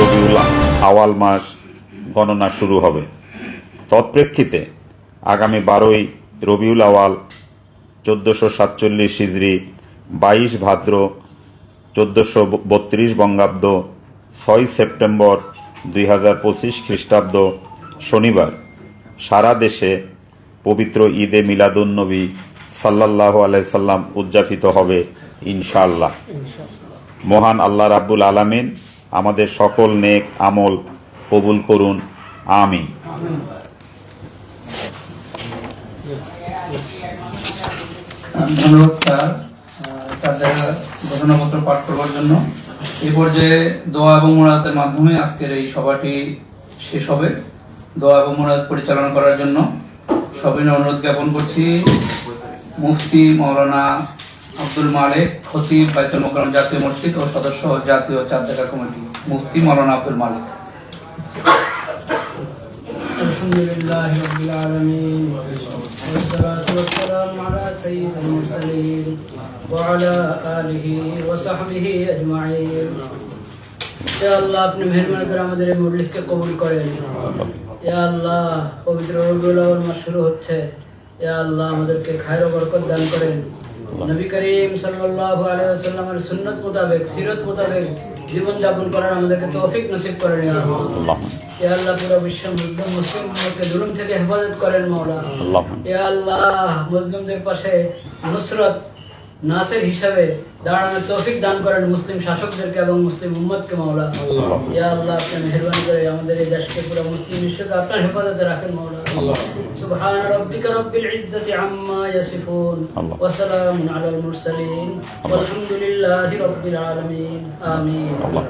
রবিউল আওয়াল মাস গণনা শুরু হবে। তৎপ্রেক্ষিতে আগামী বারোই রবিউল আওয়াল চোদ্দোশো সাতচল্লিশ হিজড়ি বাইশ ভাদ্র, চোদ্দোশো বত্রিশ বঙ্গাব্দ, ছয় সেপ্টেম্বর দুই হাজার পঁচিশ খ্রিস্টাব্দ শনিবার। সারা দেশে পবিত্র ঈদে মিলাদুন্নবী সাল্লাহ আলাইসাল্লাম উদযাপিত হবে ইনশাআল্লাহ। মহান আল্লাহ রাব্বুল আলামিন আমাদের সকল নেক আমল কবুল করুন। আমিন। ধন্যবাদ স্যার তাদের ঘটনাপত্র পাঠ করবার জন্য। এই পর্যায়ে দোয়া এবং মোনাজাতের মাধ্যমে আজকের এই সভাটি শেষ হবে। দোয়া এবং মোনাজাত পরিচালনা করার জন্য সবিনয় অনুরোধ জ্ঞাপন করছি। মুফতি মৌলানা আব্দুল মালিক খতিব বাইতুল মোকাররম জাতীয় মসজিদ ও সদস্য জাতীয় চাঁদ দেখা কমিটি মুফতি মৌলানা আব্দুল মালিক الحمد لله رب العالمين والصلاة والسلام على سيد المرسلين وعلى آله وصحبه أجمعين يا الله আপনি মেহরবানি করে আমাদের এই মজলিসকে কবুল করেন ইয়া আল্লাহ পবিত্র রবিউল আউয়াল মাস শুরু হচ্ছে ইয়া আল্লাহ আমাদেরকে খায়ের ও বরকত দান করেন নবী করিম সাল্লাল্লাহু আলাইহি ওয়াসাল্লামের সুন্নাত মোতাবেক সিরাত মোতাবেক জীবন যাপন করার আমাদেরকে তৌফিক নসিব করেন ইয়া আল্লাহ ইয়া আল্লাহ পুরো বিশ্ব মুসলিম মুসলিমকে জুলুম থেকে হেফাজত করেন মাওলা আল্লাহ ইয়া আল্লাহ মুসলিমদের পাশে নুসরত নাসির হিসাবে দাঁড়ানোর তৌফিক দান করেন মুসলিম শাসকদেরকে এবং মুসলিম উম্মদকে মাওলা। ইয়া আল্লাহ আপনি মেহরবানি করে আমাদের এই দেশকে পুরো মুসলিম বিশ্বকে আপনার হেফাজতে রাখেন মাওলা। রাব্বিল ইজ্জাতি আম্মা ইয়াসিফুন। আল্লাহ। ওয়া সালামুন আলাল মুরসালিন। ওয়ালহামদুলিল্লাহি রাব্বিল আলামিন। আমিন। আল্লাহ।